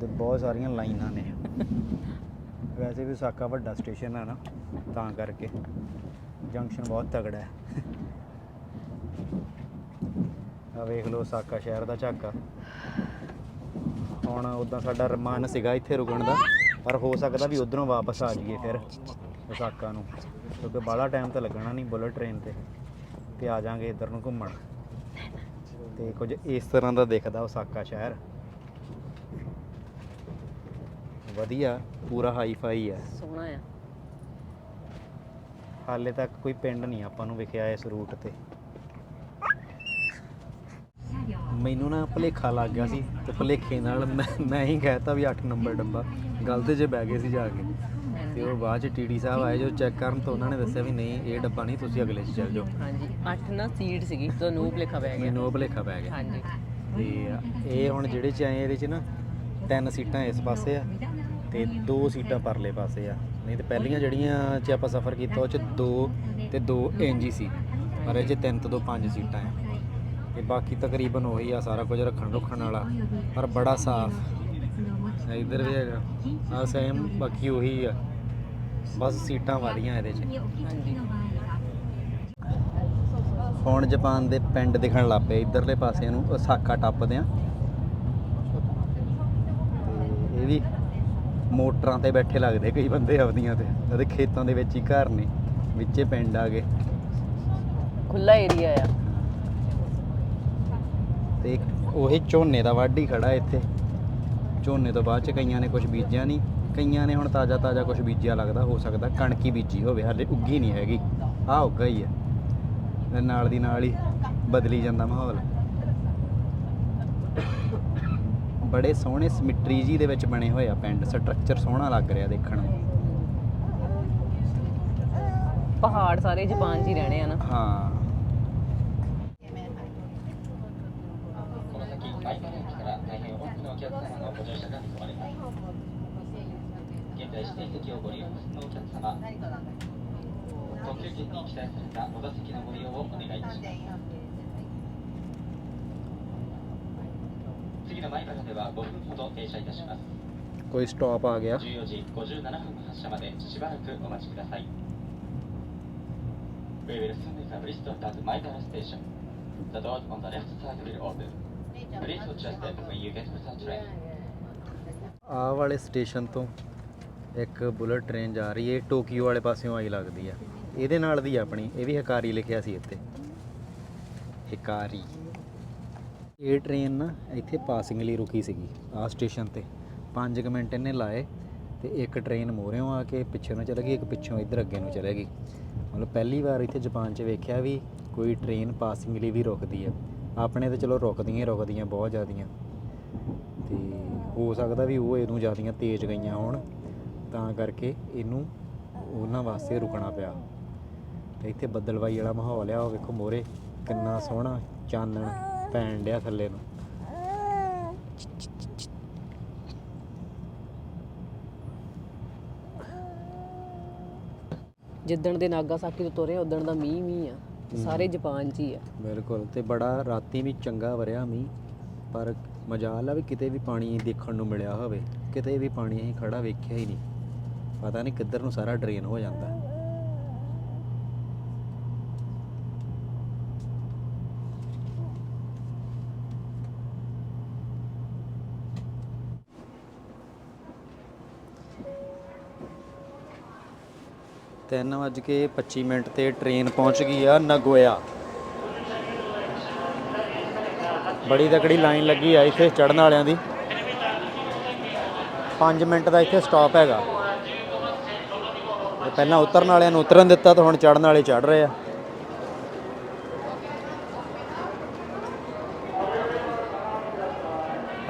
ਤੇ ਬਹੁਤ ਸਾਰੀਆਂ ਲਾਈਨਾਂ ਨੇ। ਵੈਸੇ ਵੀ ਸਾਕਾ ਵੱਡਾ ਸਟੇਸ਼ਨ ਆ ਨਾ, ਤਾਂ ਕਰਕੇ। ਜੰਕਸ਼ਨ ਬਹੁਤ ਤਗੜਾ ਹੈ। ਆ ਵੇਖ ਲਓ ਸਾਕਾ ਸ਼ਹਿਰ ਦਾ ਝਾਕਾ। ਹੁਣ ਉਦਾਂ ਸਾਡਾ ਰਮਾਨ ਸੀਗਾ ਇੱਥੇ ਰੁਕਣ ਦਾ ਪਰ ਹੋ ਸਕਦਾ ਵੀ ਉਧਰੋਂ ਵਾਪਸ ਆ ਜਾਈਏ ਫਿਰ ਵਿਸਾਖਾ ਨੂੰ ਕਿਉਂਕਿ ਬਾਹਲਾ ਟਾਈਮ ਤਾਂ ਲੱਗਣਾ ਨਹੀਂ ਬੁਲਟ ਟ੍ਰੇਨ ਤੇ ਤੇ ਆ ਜਾਾਂਗੇ ਇੱਧਰ ਨੂੰ ਘੁੰਮਣ। ਤੇ ਕੁਝ ਇਸ ਤਰ੍ਹਾਂ ਦਾ ਦਿਖਦਾ ਵਿਸਾਖਾ ਸ਼ਹਿਰ। ਵਧੀਆ ਪੂਰਾ ਹਾਈ ਫਾਈ ਹੈ ਸੋਹਣਾ ਆ। ਹਾਲੇ ਤੱਕ ਕੋਈ ਪਿੰਡ ਨਹੀਂ ਆਪਾਂ ਨੂੰ ਵਿਖਿਆ ਇਸ ਰੂਟ ਤੇ। ਮੈਨੂੰ ਨਾ ਭੁਲੇਖਾ ਲੱਗ ਗਿਆ ਸੀ ਤੇ ਭੁਲੇਖੇ ਨਾਲ ਮੈਂ ਮੈਂ ਹੀ ਕਹਿਤਾ ਵੀ 8 ਨੰਬਰ ਡੱਬਾ। ਗਲਤ ਜੇ ਬਹਿ ਗਏ ਸੀ ਜਾ ਕੇ। ਤੇ ਉਹ ਬਾਅਦ ਚ ਟੀਡੀ ਸਾਹਿਬ ਆਏ ਜੋ ਚੈੱਕ ਕਰਨ ਤੋਂ ਉਹਨਾਂ ਨੇ ਦੱਸਿਆ ਵੀ ਨਹੀਂ ਇਹ ਡੱਬਾ ਨਹੀਂ ਤੁਸੀਂ ਅਗਲੇ 'ਚ ਚੱਲ ਜਾਓ। ਹਾਂਜੀ 8 ਨਾ ਸੀਟ ਸੀਗੀ ਤੁਹਾਨੂੰ ਭੁਲੇਖਾ ਪੈ ਗਿਆ। ਮੈਨੂੰ ਭੁਲੇਖਾ ਪੈ ਗਿਆ। ਹਾਂਜੀ। ਤੇ ਇਹ ਹੁਣ ਜਿਹੜੇ ਚ ਆਏ ਇਹਦੇ ਚ ਨਾ ਤਿੰਨ ਸੀਟਾਂ ਇਸ ਪਾਸੇ ਆ ਤੇ ਦੋ ਸੀਟਾਂ ਪਰਲੇ ਪਾਸੇ ਆ। ਨਹੀਂ ਤੇ ਪਹਿਲੀਆਂ ਜਿਹੜੀਆਂ ਚ ਆਪਾਂ ਸਫ਼ਰ ਕੀਤਾ ਉਹ ਚ ਦੋ ਤੇ ਦੋ ਇੰਜ ਹੀ ਸੀ। ਪਰ ਇਹ ਚ ਤਿੰਨ ਤੋਂ ਦੋ ਪੰਜ ਸੀਟਾਂ ਆ। ਤੇ ਬਾਕੀ ਤਕਰੀਬਨ ਉਹੀ ਆ, ਸਾਰਾ ਕੁਝ ਰੱਖਣ ਰੁੱਖਣ ਵਾਲਾ, ਪਰ ਬੜਾ ਸਾਫ਼। ਇਧਰ ਵੀ ਹੈਗਾ। ਆ ਸੇਮ ਬਾਕੀ ਉਹੀ ਆ। ਬਸ ਸੀਟਾਂ ਵਾਲੀਆਂ ਇਹਦੇ ਚ। ਹੁਣ ਜਾਪਾਨ ਦੇ ਪਿੰਡ ਦਿਖਣ ਲੱਗ ਪਏ, ਇਧਰਲੇ ਪਾਸੇ ਨੂੰ ਓਸਾਕਾ ਟੱਪਦੇ ਆ। ਤੇ ਇਹ ਵੀ ਮੋਟਰਾਂ ਤੇ ਬੈਠੇ ਲੱਗਦੇ ਕਈ ਬੰਦੇ ਆਪਦੀਆਂ ਤੇ। ਉਹਦੇ ਖੇਤਾਂ ਦੇ ਵਿੱਚ ਹੀ ਘਰ ਨੇ, ਵਿੱਚੇ ਪਿੰਡ ਆ ਗਏ। ਖੁੱਲਾ ਏਰੀਆ ਆ। ਉਹੀ ਝੋਨੇ ਦਾ ਵੱਢ ਹੀ ਖੜਾ ਇੱਥੇ। ਝੋਨੇ ਤੋਂ ਬਾਅਦ ਚ ਕਈਆਂ ਨੇ ਕੁਝ ਬੀਜਿਆ ਨਹੀਂ ਕਈਆਂ ਨੇ ਹੁਣ ਤਾਜ਼ਾ ਤਾਜ਼ਾ ਕੁਝ ਬੀਜਿਆ ਲੱਗਦਾ ਹੋ ਸਕਦਾ ਕਣਕ ਹੀ ਬੀਜੀ ਹੋਵੇ ਹਾਲੇ ਉੱਗੀ ਨਹੀਂ ਹੈਗੀ। ਆਹ ਉੱਗਾ ਹੀ ਆ। ਤੇ ਨਾਲ ਦੀ ਨਾਲ ਹੀ ਬਦਲੀ ਜਾਂਦਾ ਮਾਹੌਲ। ਬੜੇ ਸੋਹਣੇ ਸਿਮਟਰੀ ਜੀ ਦੇ ਵਿੱਚ ਬਣੇ ਹੋਏ ਆ ਪਿੰਡ ਸਟਰਕਚਰ ਸੋਹਣਾ ਲੱਗ ਰਿਹਾ ਦੇਖਣ ਨੂੰ। ਪਹਾੜ ਸਾਰੇ ਜਾਪਾਨ 'ਚ ਹੀ ਰਹਿਣੇ ਆ ਨਾ। ਹਾਂ। 現在、指定席をご利用のお客様、特急券に記載されたお座席のご利用をお願いいたします。次の前からでは5分ほど停車いたします。 ਕੋਈ ਸਟਾਪ ਆ ਗਿਆ 14時57分発車までしばらくお待ちください。We will soon establish at Maidara Station. The doors on the left side will open. Please watch your step when you get to the train. ਆਹ ਵਾਲੇ ਸਟੇਸ਼ਨ ਤੋਂ ਇੱਕ ਬੁਲਟ ਟ੍ਰੇਨ ਜਾ ਰਹੀ ਹੈ, ਇਹ ਟੋਕੀਓ ਵਾਲੇ ਪਾਸਿਓਂ ਆਈ ਲੱਗਦੀ ਆ। ਇਹਦੇ ਨਾਲ ਦੀ ਆ ਆਪਣੀ, ਇਹ ਵੀ ਹਕਾਰੀ ਲਿਖਿਆ ਸੀ ਇੱਥੇ। ਹਿਕਾਰੀ। ਇਹ ਟ੍ਰੇਨ ਨਾ ਇੱਥੇ ਪਾਸਿੰਗ ਲਈ ਰੁਕੀ ਸੀਗੀ ਆ ਸਟੇਸ਼ਨ ਤੇ। 5 ਮਿੰਟ ਇਹਨੇ ਲਾਏ ਤੇ ਇੱਕ ਟ੍ਰੇਨ ਮੋਹਰਿਓਂ ਆ ਕੇ ਪਿੱਛੇ ਨੂੰ ਚਲੇ ਗਈ, ਇੱਕ ਪਿੱਛੋਂ ਇੱਧਰ ਅੱਗੇ ਨੂੰ ਚਲੇ ਗਈ। ਮਤਲਬ ਪਹਿਲੀ ਵਾਰ ਇੱਥੇ ਜਾਪਾਨ 'ਚ ਵੇਖਿਆ ਵੀ ਕੋਈ ਟ੍ਰੇਨ ਪਾਸਿੰਗ ਲਈ ਵੀ ਰੁਕਦੀ ਹੈ ਆਪਣੇ ਤੇ ਚਲੋ ਰੁਕਦੀਆਂ ਹੀ ਰੁਕਦੀਆਂ, ਬਹੁਤ ਜ਼ਿਆਦੀਆਂ। ਤੇ ਹੋ ਸਕਦਾ ਵੀ ਉਹ ਇਹਨੂੰ ਜ਼ਿਆਦੀਆਂ ਤੇਜ਼ ਗਈਆਂ ਹੋਣ। ਤਾਂ ਕਰਕੇ ਇਹਨੂੰ ਉਹਨਾਂ ਵਾਸਤੇ ਰੁਕਣਾ ਪਿਆ। ਤੇ ਇੱਥੇ ਬੱਦਲਵਾਈ ਵਾਲਾ ਮਾਹੌਲ ਆ ਉਹ ਵੇਖੋ ਮੋਰੇ ਕਿੰਨਾ ਸੋਹਣਾ ਚਾਨਣ ਪੈਣ ਡਿਆ ਥੱਲੇ ਨੂੰ। ਜਿੱਦਣ ਦੇ ਨਾਗਾਸਾਕੀ ਤੋਂ ਤੁਰੇ ਉਦਣ ਦਾ ਮੀਂਹ ਮੀਂਹ ਆ। ਸਾਰੇ ਜਾਪਾਨ 'ਚ ਹੀ ਆ। ਬਿਲਕੁਲ ਤੇ ਬੜਾ ਰਾਤੀ ਵੀ ਚੰਗਾ ਵਰਿਆ ਮੀਂਹ ਪਰ ਮਜਾਲ ਆ ਵੀ ਕਿਤੇ ਵੀ ਪਾਣੀ ਦੇਖਣ ਨੂੰ ਮਿਲਿਆ ਹੋਵੇ। ਕਿਤੇ ਵੀ ਪਾਣੀ ਅਸੀਂ ਖੜਾ ਵੇਖਿਆ ਹੀ ਨਹੀਂ। ਪਤਾ ਨਹੀਂ ਕਿੱਧਰ ਨੂੰ ਸਾਰਾ ਡਰੇਨ ਹੋ ਜਾਂਦਾ। ਤਿੰਨ ਵਜ ਕੇ 25 ਮਿੰਟ ਤੇ ਟ੍ਰੇਨ ਪਹੁੰਚ ਗਈ ਆ ਨਗੋਇਆ। ਬੜੀ ਤਕੜੀ ਲਾਈਨ ਲੱਗੀ ਆ ਇੱਥੇ ਚੜਨ ਵਾਲਿਆਂ ਦੀ। 5 ਮਿੰਟ ਦਾ ਇੱਥੇ ਸਟਾਪ ਹੈਗਾ। ਇਹ ਪਹਿਲਾਂ ਉਤਰਨ ਵਾਲਿਆਂ ਨੂੰ ਉਤਰਨ ਦਿੱਤਾ ਤਾਂ ਹੁਣ ਚੜਨ ਵਾਲੇ ਚੜ ਰਹੇ ਆ।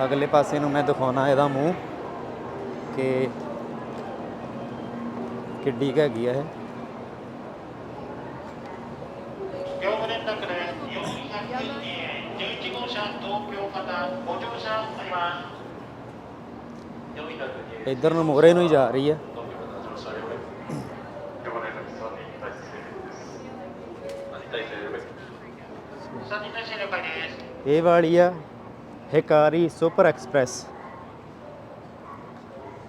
ਅਗਲੇ ਪਾਸੇ ਨੂੰ ਮੈਂ ਦਿਖਾਉਣਾ ਇਹਦਾ ਮੂੰਹ ਕਿ ਕਿੱਡੀ ਕਾ ਗਿਆ ਹੈ ਇੱਧਰ ਨੂੰ ਮੋਹਰੇ ਨੂੰ ਹੀ ਜਾ ਰਹੀ ਹੈ ਇਹ ਵਾਲੀ ਆ ਹਿਕਾਰੀ ਸੁਪਰ ਐਕਸਪ੍ਰੈਸ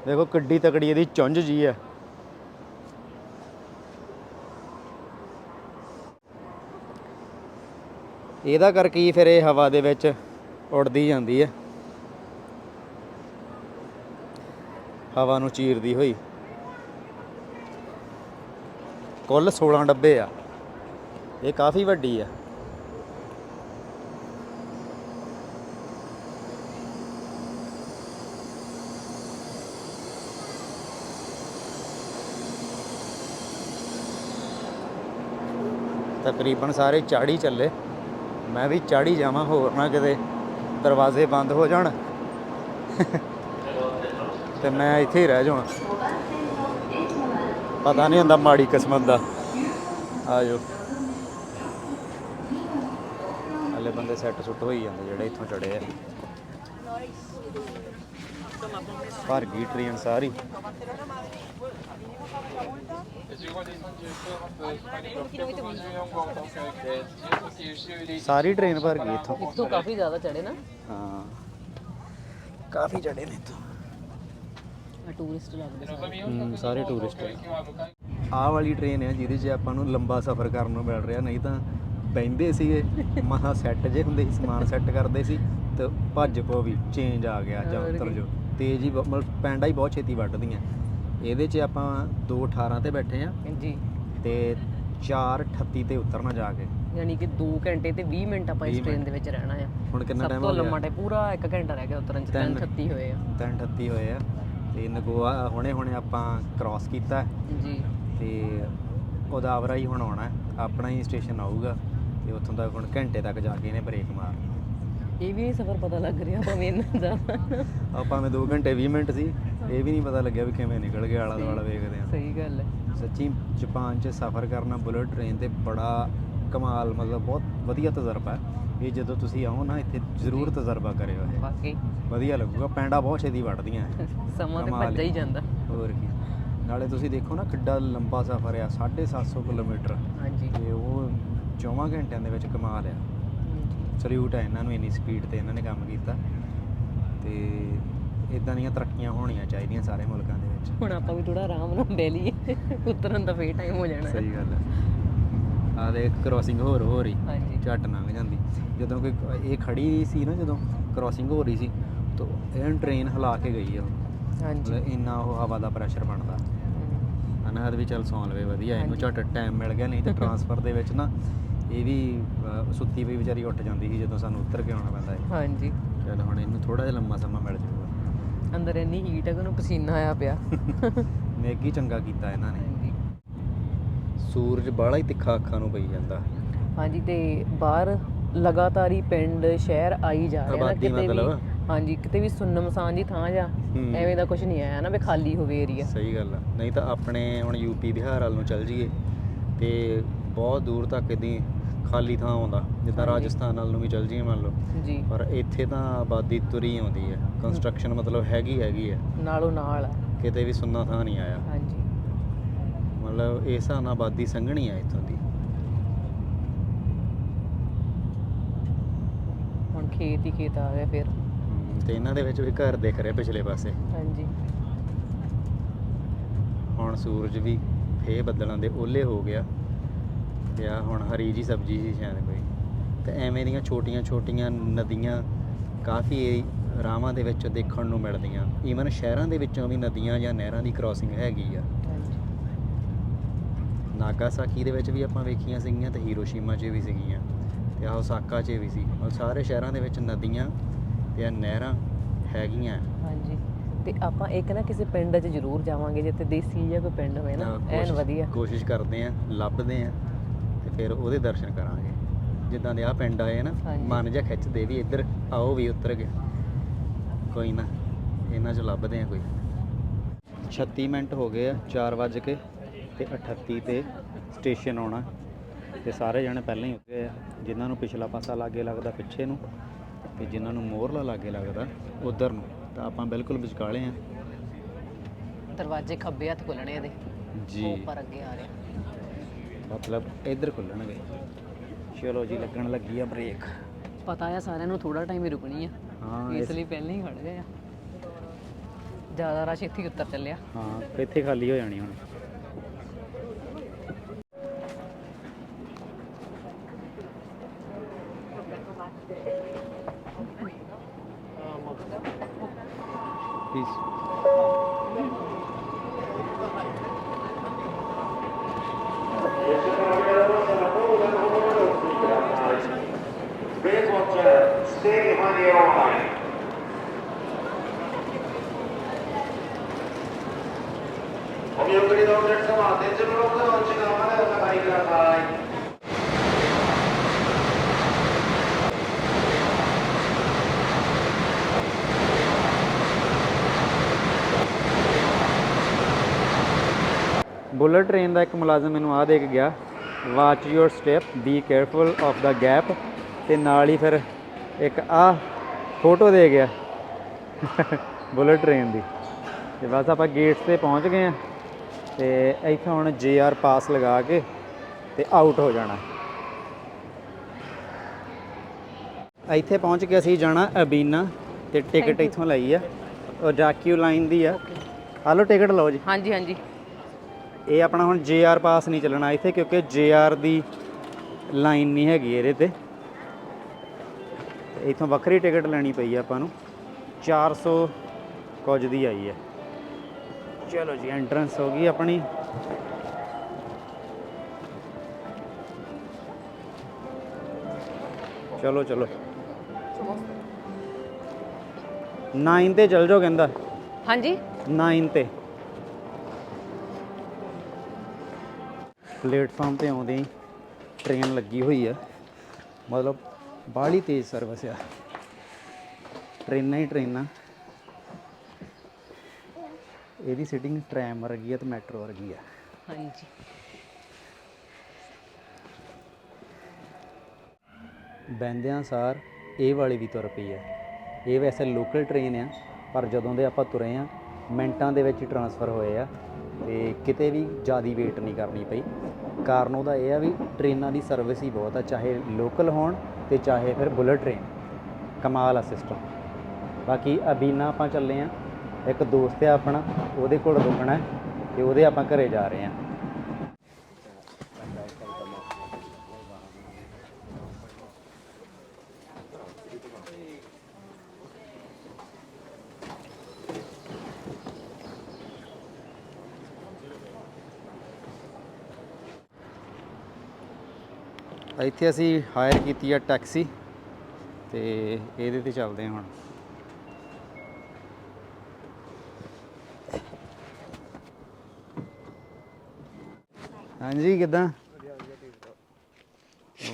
ਦੇਖੋ ਕਿੱਡੀ ਤਕੜੀ ਇਹਦੀ ਚੁੰਝ ਜੀ ਆ ਇਹਦਾ ਕਰਕੇ ਹੀ ਫਿਰ ਇਹ ਹਵਾ ਦੇ ਵਿੱਚ ਉੱਡਦੀ ਜਾਂਦੀ ਹੈ ਹਵਾ ਨੂੰ ਚੀਰਦੀ ਹੋਈ ਕੁੱਲ 16 ਡੱਬੇ ਆ ਇਹ ਕਾਫੀ ਵੱਡੀ ਆ ਤਕਰੀਬਨ ਸਾਰੇ ਚਾੜੀ ਚੱਲੇ। ਮੈਂ ਵੀ ਚਾੜੀ ਜਾਵਾਂ ਹੋਰ ਨਾ ਕਿਤੇ ਦਰਵਾਜ਼ੇ ਬੰਦ ਹੋ ਜਾਣ। ਤੇ ਮੈਂ ਇੱਥੇ ਹੀ ਰਹਿ ਜਾਵਾਂ। ਪਤਾ ਨਹੀਂ ਹੁੰਦਾ ਮਾੜੀ ਕਿਸਮਤ ਦਾ। ਆਜੋ ਹਲੇ ਬੰਦੇ ਸੈੱਟ ਸੁੱਟ ਹੋਈ ਜਾਂਦੇ ਜਿਹੜੇ ਇੱਥੋਂ ਚੜੇ ਆ। ਭਰ ਗਈ ਟ੍ਰੇਨ ਸਾਰੀ। ਸਾਰੀ ਟ੍ਰੇਨ ਭਰ ਗਈ ਇੱਥੋਂ। ਇੱਥੋਂ ਕਾਫੀ ਜ਼ਿਆਦਾ ਚੜੇ ਨਾ। ਹਾਂ। ਕਾਫੀ ਚੜੇ ਨੇ ਇੱਥੋਂ। ਟੂਰਿਸਟ ਲੱਗਦੇ ਸਾਰੇ। ਟੂਰਿਸਟ ਆਹ ਵਾਲੀ ਟ੍ਰੇਨ ਹੈ ਜਿਹਦੇ 'ਚ ਆਪਾਂ ਨੂੰ ਲੰਬਾ ਸਫ਼ਰ ਕਰਨ ਨੂੰ ਮਿਲ ਰਿਹਾ। ਨਹੀਂ ਤਾਂ ਬੈੰਦੇ ਸੀਗੇ ਮਹਾ ਸੈੱਟ ਜੇ ਹੁੰਦੇ ਸੀ ਸਮਾਨ ਸੈੱਟ ਕਰਦੇ ਸੀ ਤੇ ਭੱਜ ਪੋ ਵੀ ਚੇਂਜ ਆ ਗਿਆ ਜਾਂ ਉਤਰ। ਜੋ। ਤੇਜ਼ ਹੀ ਮਤਲਬ ਪੈਂਡਾ ਹੀ ਬਹੁਤ ਛੇਤੀ ਵੱਢਦੀਆਂ। ਇਹਦੇ 'ਚ ਆਪਾਂ 2:18 ਤੇ ਬੈਠੇ ਆ ਜੀ। ਤੇ 4:38 ਤੇ ਉਤਰਨਾ ਜਾ ਕੇ। ਯਾਨੀ ਕਿ 2 ਘੰਟੇ ਤੇ 20 ਮਿੰਟ ਆਪਾਂ ਇਸ 20 ਟ੍ਰੇਨ। ਦੇ ਵਿੱਚ ਰਹਿਣਾ ਆ। ਹੁਣ ਕਿੰਨਾ ਸਭ ਟਾਈਮ ਤੋਂ ਹੋ ਲੰਮਾ ਗਿਆ ਟਾਈਮ ਪੂਰਾ 1 ਘੰਟਾ ਰਹਿ ਗਿਆ ਉਤਰਨ ਚ ਤਿੰਨ। 3:36 ਹੋਏ ਆ। 3:38 ਹੋਏ ਆ। ਤੇ ਨਗੋਆ ਹੁਣੇ ਹੁਣੇ ਆਪਾਂ ਕ੍ਰਾਸ ਕੀਤਾ। ਹੈ ਜੀ। ਤੇ ਉਦਾਵਰਾ ਹੀ ਹੁਣ ਆਉਣਾ। ਹੈ। ਆਪਣਾ ਹੀ ਸਟੇਸ਼ਨ ਆਊਗਾ। ਤੇ ਉੱਥੋਂ ਤੱਕ ਹੁਣ ਘੰਟੇ ਤੱਕ ਜਾ ਕੇ ਇਹਨੇ ਬ੍ਰੇਕ ਮਾਰਨੀ। ਇਹ ਵੀ ਸਫ਼ਰ ਪਤਾ ਲੱਗ ਰਿਹਾ ਭਾਵੇਂ ਇੰਨਾ ਜ਼ਿਆਦਾ। ਆਪਾਂ ਮੈਂ 2 ਘੰਟੇ 20 ਮਿੰਟ ਸੀ ਇਹ ਵੀ ਨਹੀਂ ਪਤਾ ਲੱਗਿਆ ਵੀ ਕਿਵੇਂ ਨਿਕਲ ਗਿਆ ਆਲਾ ਦੁਆਲਾ ਵੇਖਦੇ ਆ। ਸਹੀ ਗੱਲ ਹੈ। ਸੱਚੀ ਜਾਪਾਨ 'ਚ ਸਫ਼ਰ ਕਰਨਾ ਬੁਲਟ ਟ੍ਰੇਨ ਤੇ ਬੜਾ ਕਮਾਲ ਮਤਲਬ ਬਹੁਤ ਵਧੀਆ ਤਜਰਬਾ ਹੈ। ਇਹ ਜਦੋਂ ਤੁਸੀਂ ਆਓ ਨਾ ਇੱਥੇ ਜ਼ਰੂਰ ਤਜਰਬਾ ਕਰਿਓ ਇਹ। ਵਾਕਈ। ਵਧੀਆ ਲੱਗੂਗਾ ਪੈਂਡਾ ਬਹੁਤ ਛੇਤੀ ਵੱਢਦੀਆਂ ਇਹ। ਸਮਾਂ ਤੇ ਭੱਜਦਾ ਹੀ। ਜਾਂਦਾ। ਹੋਰ ਕੀ। ਨਾਲੇ ਤੁਸੀਂ ਦੇਖੋ ਨਾ ਕਿੱਡਾ ਲੰਬਾ ਸਫ਼ਰ ਆ 750 ਕਿਲੋਮੀਟਰ। ਹਾਂਜੀ। ਤੇ ਉਹ 4 ਘੰਟਿਆਂ ਦੇ ਵਿੱਚ ਕਮਾਲ ਆ। ਸਲੂਟ ਹੈ ਇਹਨਾਂ ਨੂੰ ਇੰਨੀ ਸਪੀਡ ਤੇ ਇਹਨਾਂ ਨੇ ਕੰਮ ਕੀਤਾ ਤੇ ਇਦਾਂ ਦੀਆਂ ਤਰੱਕੀਆਂ ਹੋਣੀਆਂ ਚਾਹੀਦੀਆਂ ਸਾਰੇ ਮੁਲਕਾਂ ਦੇ ਵਿੱਚ। ਹੁਣ ਆਪਾਂ ਵੀ ਥੋੜਾ ਆਰਾਮ ਨਾਲ ਬਹਿ ਲਈਏ ਉਤਰਨ ਦਾ ਫੇਰ ਟਾਈਮ ਹੋ ਜਾਣਾ। ਸਹੀ ਗੱਲ ਹੈ ਆ ਦੇ ਕ੍ਰੋਸਿੰਗ ਹੋਰ ਹੋ ਰਹੀ ਹਾਂਜੀ। ਝੱਟ ਲੰਘ ਜਾਂਦੀ। ਜਦੋਂ ਕੋਈ ਇਹ ਖੜੀ ਸੀ ਨਾ ਜਦੋਂ ਕ੍ਰੋਸਿੰਗ ਹੋ ਰਹੀ ਸੀ ਤਾਂ ਇਹ ਟ੍ਰੇਨ ਹਿਲਾ ਕੇ ਗਈ ਆ। ਹਾਂਜੀ। ਇੰਨਾ ਉਹ ਹਵਾ ਦਾ ਪ੍ਰੈਸ਼ਰ ਬਣਦਾ। ਅਨਹਦ ਵੀ ਚੱਲ ਸੌਣ ਲਵੇ ਵਧੀਆ ਇਹਨੂੰ। ਝਟ ਟਾਈਮ ਮਿਲ ਗਿਆ ਨਹੀਂ ਤੇ ਟਰਾਂਸਫਰ ਦੇ ਵਿੱਚ ਨਾ ਇਹ ਵੀ ਅਹ, ਸੁੱਤੀ ਪਈ ਵਿਚਾਰੀ ਉੱਠ ਜਾਂਦੀ ਸੀ ਜਦੋਂ ਸਾਨੂੰ ਉੱਤਰ ਕੇ ਆਉਣਾ ਪੈਂਦਾ ਹੈ ਹਾਂਜੀ। ਚਲ ਹੁਣ ਇਹਨੂੰ ਥੋੜਾ ਜਿਹਾ ਲੰਮਾ ਸਮਾਂ ਮਿਲ ਜਾਊਗਾ। ਅੰਦਰ ਇੰਨੀ ਹੀਟ ਹੈ ਕਿ ਉਹਨੂੰ ਪਸੀਨਾ ਆਇਆ ਪਿਆ। ਮੈਗੀ ਚੰਗਾ ਕੀਤਾ ਇਹਨਾਂ ਨੇ। ਹਾਂਜੀ। ਸੂਰਜ ਬਾਹਲਾ ਹੀ ਤਿੱਖਾ ਅੱਖਾਂ ਨੂੰ ਪਈ ਜਾਂਦਾ। ਹਾਂਜੀ ਤੇ ਬਾਹਰ ਲਗਾਤਾਰ ਹੀ ਪਿੰਡ ਸ਼ਹਿਰ ਆਈ ਜਾ ਰਿਹਾ ਨਾ ਆਬਾਦੀ ਕਿਤੇ ਵੀ। ਮਤਲਬ? ਹਾਂਜੀ ਕਿਤੇ ਵੀ ਸੁੰਨਮਸਾਨ ਜੀ ਥਾਂ ਜਾਂ ਹੂੰ। ਐਵੇਂ ਦਾ ਕੁਝ ਨਹੀਂ ਆਇਆ ਨਾ ਵੀ ਖਾਲੀ ਹੋਵੇ ਏਰੀਆ ਸਹੀ ਗੱਲ ਆ। ਨਹੀਂ ਤਾਂ ਆਪਣੇ ਹੁਣ ਯੂਪੀ ਬਿਹਾਰ ਵੱਲ ਨੂੰ ਚੱਲ ਜਾਈਏ ਤੇ ਬਹੁਤ ਦੂਰ ਤੱਕ ਇਦਾਂ ਖਾਲੀ ਥਾਂ ਆਉਂਦਾ ਜਿੱਦਾਂ। ਰਾਜਸਥਾਨ ਵੱਲ ਨੂੰ ਵੀ ਚੱਲ ਜਾਈਏ ਮੰਨ ਲਓ। ਜੀ। ਪਰ ਇੱਥੇ ਤਾਂ ਆਬਾਦੀ ਤੁਰੀ ਆਉਂਦੀ ਹੈ। ਕੰਸਟਰਕਸ਼ਨ ਮਤਲਬ ਹੈਗੀ ਹੈਗੀ ਹੈ। ਨਾਲੋਂ ਨਾਲ ਕਿਤੇ ਵੀ ਸੁੰਨਾ ਥਾਂ ਨਹੀਂ ਆਇਆ। ਹਾਂਜੀ। ਮਤਲਬ ਇਸ ਹਿਸਾਬ ਨਾਲ ਆਬਾਦੀ ਸੰਘਣੀ ਆ ਇੱਥੋਂ ਦੀ। ਹੁਣ ਖੇਤ ਹੀ ਖੇਤ ਆ ਗਿਆ ਫਿਰ। ਹਮ, ਤੇ ਇਹਨਾਂ ਦੇ ਵਿੱਚ ਵੀ ਘਰ ਦਿਖ ਰਿਹਾ ਪਿਛਲੇ ਪਾਸੇ। ਹਾਂਜੀ। ਹੁਣ ਸੂਰਜ ਵੀ ਫੇ ਬੱਦਲਾਂ ਦੇ ਓਲੇ ਹੋ ਗਿਆ। ਤੇ ਆ ਹੁਣ ਹਰੀ ਜੀ ਸਬਜੀ ਸੀ ਸ਼ਾਇਦ ਕੋਈ। ਤੇ ਐਵੇਂ ਦੀਆਂ ਛੋਟੀਆਂ ਛੋਟੀਆਂ ਨਦੀਆਂ ਕਾਫੀ ਰਾਵਾਂ ਦੇ ਵਿੱਚ ਦੇਖਣ ਨੂੰ ਮਿਲਦੀਆਂ। ਈਵਨ ਸ਼ਹਿਰਾਂ ਦੇ ਵਿੱਚੋਂ ਵੀ ਨਦੀਆਂ ਜਾਂ ਨਹਿਰਾਂ ਦੀ ਕ੍ਰਾਸਿੰਗ ਹੈਗੀ ਆ। ਨਾਗਾਸਾਕੀ ਦੇ ਵਿੱਚ ਵੀ ਆਪਾਂ ਵੇਖੀਆਂ ਸੀਗੀਆਂ ਤੇ ਹੀਰੋਸ਼ੀਮਾ 'ਚ ਵੀ ਸੀਗੀਆਂ ਤੇ ਆਹ ਓਸਾਕਾ 'ਚ ਵੀ ਸੀ। ਉਹ ਸਾਰੇ ਸ਼ਹਿਰਾਂ ਦੇ ਵਿੱਚ ਨਦੀਆਂ ਤੇ ਨਹਿਰਾਂ ਹੈਗੀਆਂ। ਹਾਂਜੀ। ਤੇ ਆਪਾਂ ਇੱਕ ਨਾ ਕਿਸੇ ਪਿੰਡ 'ਚ ਜ਼ਰੂਰ ਜਾਵਾਂਗੇ ਜਿੱਥੇ ਦੇਸੀ ਜਿਹਾ ਕੋਈ ਪਿੰਡ ਹੋਵੇ ਨਾ ਐਨ ਵਧੀਆ। ਕੋਸ਼ਿਸ਼ ਕਰਦੇ ਆ ਲੱਭਦੇ ਆ। ਫਿਰ ਉਹਦੇ ਦਰਸ਼ਨ ਕਰਾਂਗੇ। ਜਿੱਦਾਂ ਦੇ ਆ ਪਿੰਡ ਆਏ ਨਾ ਹਾਂਜੀ। ਮਨ ਜਿਹਾ ਖਿੱਚਦੇ ਵੀ ਇੱਧਰ ਆਓ ਵੀ ਉਤਰ ਕੇ। ਕੋਈ ਨਾ ਇਹਨਾਂ 'ਚ ਲੱਭਦੇ ਆ ਕੋਈ। 36 ਮਿੰਟ ਹੋ ਗਏ ਆ 4 ਵਜ ਕੇ ਤੇ 38 ਤੇ ਸਟੇਸ਼ਨ ਆਉਣਾ। ਤੇ ਸਾਰੇ ਜਣੇ ਪਹਿਲਾਂ ਹੀ ਉੱਤੇ ਆ ਜਿਨ੍ਹਾਂ ਨੂੰ ਪਿਛਲਾ ਪਾਸਾ ਲਾਗੇ ਲੱਗਦਾ ਪਿੱਛੇ ਨੂੰ ਤੇ ਜਿਨ੍ਹਾਂ ਨੂੰ ਮੋਹਰਲਾ ਲਾਗੇ ਲੱਗਦਾ ਉਧਰ ਨੂੰ ਤਾਂ ਆਪਾਂ ਬਿਲਕੁਲ ਵਿਚਕਾਲੇ ਆ। ਦਰਵਾਜ਼ੇ ਖੱਬੇ ਹੱਥ ਖੁੱਲਣੇ ਇਹਦੇ। ਜੀ। ਉੱਪਰ ਅੱਗੇ ਆ ਰਿਹਾ ਮਤਲਬ ਇੱਧਰ ਖੁੱਲਣਗੇ। ਚਲੋ ਜੀ ਲੱਗਣ ਲੱਗੀ ਆ ਬ੍ਰੇਕ ਪਤਾ ਆ ਸਾਰਿਆਂ ਨੂੰ ਥੋੜਾ ਟਾਈਮ ਹੀ ਰੁਕਣੀ ਆ। ਹਾਂ ਇਸ ਲਈ ਪਹਿਲਾਂ ਹੀ ਖੜ ਗਏ ਆ। ਜ਼ਿਆਦਾ ਰਸ਼ ਇੱਥੇ ਹੀ ਉੱਤਰ ਚੱਲਿਆ। ਹਾਂ ਇੱਥੇ ਖਾਲੀ ਹੋ ਜਾਣੀ ਹੁਣ। ਬੁਲਟ ਟ੍ਰੇਨ ਦਾ ਇੱਕ ਮੁਲਾਜ਼ਮ ਮੈਨੂੰ ਆ ਦੇ ਕੇ ਗਿਆ। Watch your step be careful of the gap ਤੇ ਨਾਲ ਹੀ ਫਿਰ ਇੱਕ ਆ ਫੋਟੋ ਦੇ ਗਿਆ। ਬੁਲਟ ਟ੍ਰੇਨ ਦੀ। ਤੇ ਬਸ ਆਪਾਂ ਗੇਟਸ ਤੇ ਪਹੁੰਚ ਗਏ ਆ ਤੇ ਇੱਥੇ ਹੁਣ ਜੀਆਰ ਪਾਸ ਲਗਾ ਕੇ ਤੇ ਆਊਟ ਹੋ ਜਾਣਾ। ਇੱਥੇ ਪਹੁੰਚ ਕੇ ਅਸੀਂ ਜਾਣਾ ਅਬੀਨਾ। ਤੇ ਟਿਕਟ ਇੱਥੋਂ ਲਈ ਆ। ਉਹ ਜਾਕਿਊ ਲਾਈਨ ਦੀ ਆ। ਹਾਲੋ ਟਿਕਟ ਲਓ ਜੀ। ਹਾਂਜੀ ਹਾਂਜੀ। ਇਹ ਆਪਣਾ ਹੁਣ JR ਪਾਸ ਨਹੀਂ ਚੱਲਣਾ ਇੱਥੇ ਕਿਉਂਕਿ JR ਦੀ ਲਾਈਨ ਨਹੀਂ ਹੈਗੀ ਇਹਦੇ ਤੇ। ਤੇ ਇੱਥੋਂ ਵੱਖਰੀ ਟਿਕਟ ਲੈਣੀ ਪਈ ਆ ਆਪਾਂ ਨੂੰ। 400 ਕੁਝ ਦੀ ਆਈ ਹੈ ਚਲੋ ਜੀ ਐਂਟਰੈਂਸ ਹੋ ਗਈ ਆਪਣੀ। ਚਲੋ ਚਲੋ। 9 ਤੇ ਚੱਲ ਜਾਓ ਕਹਿੰਦਾ। ਹਾਂਜੀ। 9 ਤੇ। ਪਲੇਟਫਾਰਮ ਤੇ ਆਉਂਦੇ ਹੀ ਟ੍ਰੇਨ ਲੱਗੀ ਹੋਈ ਆ। ਮਤਲਬ ਬਾਹਲੀ ਤੇਜ਼ ਸਰਵਿਸ ਆ। ਟ੍ਰੇਨਾਂ ਹੀ ਟ੍ਰੇਨਾਂ ਇਹਦੀ ਸਿਟਿੰਗ ਟ੍ਰੈਮ ਵਰਗੀ ਆ ਤੇ ਮੈਟਰੋ ਵਰਗੀ ਆ। ਹਾਂਜੀ। ਬੈਂਦਿਆਂ ਸਾਰ ਇਹ ਵਾਲੀ ਵੀ ਤੁਰ ਪਈ ਆ। ਇਹ ਵੈਸੇ ਲੋਕਲ ਟ੍ਰੇਨ ਆ ਪਰ ਜਦੋਂ ਦੇ ਆਪਾਂ ਤੁਰੇ ਆ ਮਿੰਟਾਂ ਦੇ ਵਿੱਚ ਟਰਾਂਸਫਰ ਹੋਏ ਆ। ਤੇ ਕਿਤੇ ਵੀ ਜ਼ਿਆਦਾ ਵੇਟ ਨਹੀਂ ਕਰਨੀ ਪਈ। ਕਾਰਨ ਉਹਦਾ ਇਹ ਆ ਵੀ ਟ੍ਰੇਨਾਂ ਦੀ ਸਰਵਿਸ ਹੀ ਬਹੁਤ ਆ, ਚਾਹੇ ਲੋਕਲ ਹੋਣ ਤੇ ਚਾਹੇ ਫਿਰ ਬੁਲਟ ਟ੍ਰੇਨ ਕਮਾਲ ਆ ਸਿਸਟਮ ਬਾਕੀ ਅਬੀਨਾ ਆਪਾਂ ਚੱਲੇ ਆ, ਇੱਕ ਦੋਸਤ ਆ ਆਪਣਾ, ਉਹਦੇ ਕੋਲ ਰੁਕਣਾ ਹੈ ਤੇ ਉਹਦੇ ਆਪਾਂ ਘਰੇ ਜਾ ਰਹੇ ਆ। ਇੱਥੇ ਅਸੀਂ ਹਾਇਰ ਕੀਤੀ ਆ ਟੈਕਸੀ ਤੇ ਇਹਦੇ ਤੇ ਚੱਲਦੇ ਹਾਂ ਹੁਣ। ਹਾਂਜੀ, ਕਿਦਾਂ?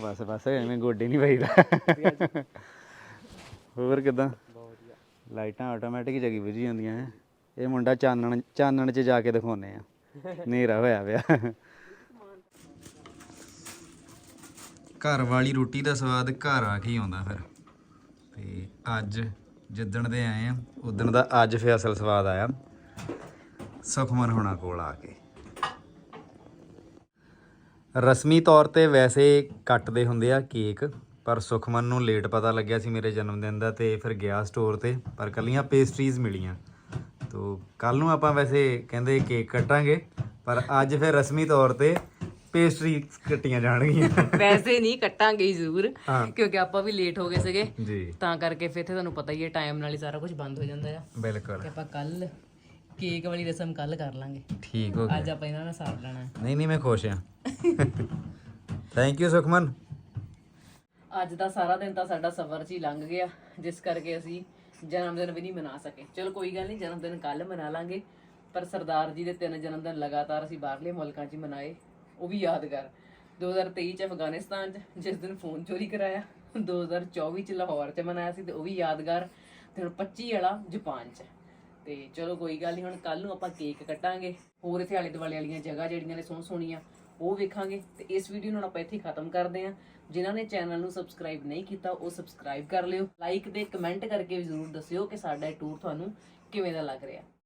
ਬਸ ਬਸ, ਐਵੇਂ ਗੋਡੇ ਨਹੀਂ ਪਾਈਦਾ ਹੋਰ ਕਿਦਾਂ? ਲਾਈਟਾਂ ਆਟੋਮੈਟਿਕ ਜਗੀ ਬੁਝੀ ਜਾਂਦੀਆਂ ਹੈ ਇਹ ਮੁੰਡਾ ਚਾਨਣ ਚਾਨਣ 'ਚ ਜਾ ਕੇ ਦਿਖਾਉਨੇ ਆ। ਹਨੇਰਾ ਹੋਇਆ ਪਿਆ। ਘਰ ਵਾਲੀ ਰੋਟੀ ਦਾ ਸਵਾਦ ਘਰ ਆ ਕੇ ਹੀ ਆਉਂਦਾ ਫਿਰ। ਤੇ ਅੱਜ ਜਿੱਦਣ ਦੇ ਆਏ ਆ, ਉਦਣ ਦਾ ਅੱਜ ਫਿਰ ਅਸਲ ਸਵਾਦ ਆਇਆ। ਸੁਖਮਨ ਹੋਣਾ ਕੋਲ ਆ ਕੇ। ਰਸਮੀ ਤੌਰ ਤੇ ਵੈਸੇ ਕੱਟਦੇ ਹੁੰਦੇ ਆ ਕੇਕ, ਪਰ ਸੁਖਮਨ ਨੂੰ ਲੇਟ ਪਤਾ ਲੱਗਿਆ ਸੀ ਮੇਰੇ ਜਨਮ ਦਿਨ ਦਾ ਤੇ ਫਿਰ ਗਿਆ ਸਟੋਰ ਤੇ, ਪਰ ਕੱਲੀਆਂ ਪੇਸਟਰੀਜ਼ ਮਿਲੀਆਂ। ਤੋ ਕੱਲ ਨੂੰ ਆਪਾਂ ਵੈਸੇ ਕਹਿੰਦੇ ਕੇਕ ਕੱਟਾਂਗੇ, ਪਰ ਅੱਜ ਫਿਰ ਰਸਮੀ ਤੌਰ ਤੇ ਪੇਸਟਰੀ ਕੱਟੀਆਂ ਜਾਣਗੀਆਂ। ਵੈਸੇ ਨਹੀਂ ਕੱਟਾਂਗੇ ਹੀ ਜ਼ਰੂਰ। ਕਿਉਂਕਿ ਆਪਾਂ ਵੀ ਲੇਟ ਹੋ ਗਏ ਸੀਗੇ। ਜੀ। ਤਾਂ ਕਰਕੇ ਫਿਰ ਤੇ ਤੁਹਾਨੂੰ ਪਤਾ ਹੀ ਹੈ ਟਾਈਮ ਨਾਲ ਹੀ ਸਾਰਾ ਕੁਝ ਬੰਦ ਹੋ ਜਾਂਦਾ ਆ। ਬਿਲਕੁਲ। ਤੇ ਆਪਾਂ ਕੱਲ ਕੇਕ ਵਾਲੀ ਰਸਮ ਕੱਲ ਕਰ ਲਾਂਗੇ। ਠੀਕ ਹੋ ਅੱਜ ਗਿਆ ਆਪਾਂ ਇਹਨਾਂ ਨਾਲ ਸਾਰ ਲੈਣਾ। ਨਹੀਂ ਨਹੀਂ ਮੈਂ ਖੁਸ਼ ਹਾਂ। Thank you Sukhman. ਅੱਜ ਦਾ ਸਾਰਾ ਦਿਨ ਤਾਂ ਸਾਡਾ ਸਫ਼ਰ 'ਚ ਹੀ ਲੰਘ ਗਿਆ ਜਿਸ ਕਰਕੇ ਅਸੀਂ ਜਨਮ ਦਿਨ ਵੀ ਨਹੀਂ ਮਨਾ ਸਕੇ। ਚਲੋ ਕੋਈ ਗੱਲ ਨਹੀਂ ਜਨਮ ਦਿਨ ਕੱਲ ਮਨਾ ਲਾਂਗੇ ਪਰ ਸਰਦਾਰ ਜੀ ਦੇ ਤਿੰਨ ਜਨਮ ਦਿਨ ਲਗਾਤਾਰ ਅਸੀਂ ਬਾਹਰਲੇ ਮੁਲਕਾਂ 'ਚ ਮਨਾਏ। ਉਹ ਵੀ ਯਾਦਗਾਰ 2023 ਚ ਅਫਗਾਨਿਸਤਾਨ 'ਚ ਜਿਸ ਦਿਨ ਫੋਨ ਚੋਰੀ ਕਰਾਇਆ 2024 ਚ ਲਾਹੌਰ 'ਚ ਮਨਾਇਆ ਸੀ ਤੇ ਉਹ ਵੀ ਯਾਦਗਾਰ ਤੇ ਹੁਣ 25 ਵਾਲਾ ਜਾਪਾਨ 'ਚ। ਤੇ ਚਲੋ ਕੋਈ ਗੱਲ ਨਹੀਂ ਹੁਣ ਕੱਲ ਨੂੰ ਆਪਾਂ ਕੇਕ ਕੱਟਾਂਗੇ। ਹੋਰ ਇੱਥੇ ਆਲੇ ਦੁਆਲੇ ਵਾਲੀਆਂ ਜਗ੍ਹਾ ਜਿਹੜੀਆਂ ਨੇ ਸੋਹਣ ਸੋਹਣੀਆਂ, ਉਹ ਵੇਖਾਂਗੇ। ਤੇ ਇਸ ਵੀਡੀਓ ਨੂੰ ਹੁਣ ਆਪਾਂ ਇੱਥੇ ਖਤਮ ਕਰਦੇ ਹਾਂ। ਜਿਨ੍ਹਾਂ ਨੇ ਚੈਨਲ ਨੂੰ ਸਬਸਕ੍ਰਾਈਬ ਨਹੀਂ ਕੀਤਾ, ਉਹ ਸਬਸਕ੍ਰਾਈਬ ਕਰ ਲਿਓ। ਲਾਈਕ ਤੇ ਕਮੈਂਟ ਕਰਕੇ ਵੀ ਜ਼ਰੂਰ ਦੱਸਿਓ ਕਿ ਸਾਡਾ ਇਹ ਟੂਰ ਤੁਹਾਨੂੰ ਕਿਵੇਂ ਦਾ ਲੱਗ ਰਿਹਾ।